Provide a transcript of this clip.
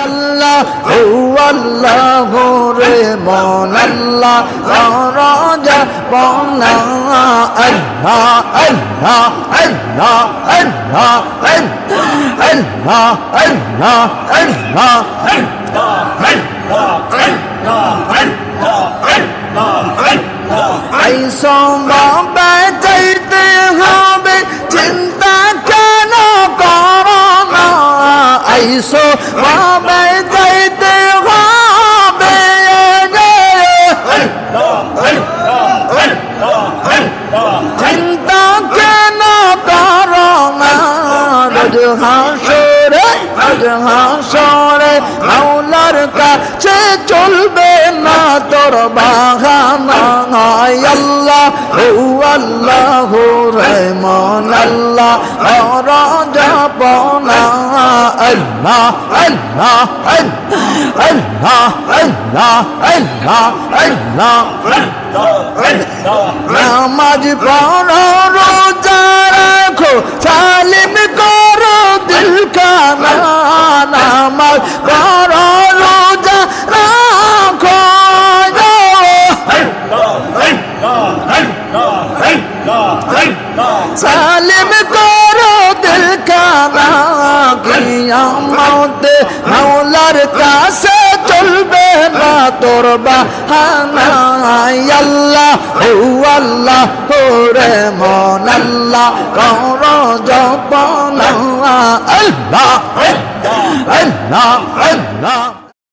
আল্লাহ ও আল্লাহ রে মন আল্লাহ রাজা বনা আল্লাহ আল্লাহ আল্লাহ আল্লাহ আল্লাহ আল্লাহ আল্লাহ এই সম্ভবে চাইতে সম্ভবে চাইতে হবে চিন্তা কেন করো রোজ হাসরে রোজ হাসরে মাওলার কাছে চলবে না তোর বাহানা। আল্লাহ, ও রে মন আল্লাহ আর জপনা আল্লাহ আল্লাহ আল্লাহ আল্লাহ আল্লাহ আল্লাহ নামাজ পড়ো, রোজা রাখো, সালিম করো, দিল কানা নামাজ পড়ো, রোজা রাখো। সালিম করো, দিল মাওলার কাছে চলবে না তোর আল্লাহ, ও আল্লাহ রে মন আল্লাহ কর জপনা আল্লাহ আল্লাহ আল্লাহ।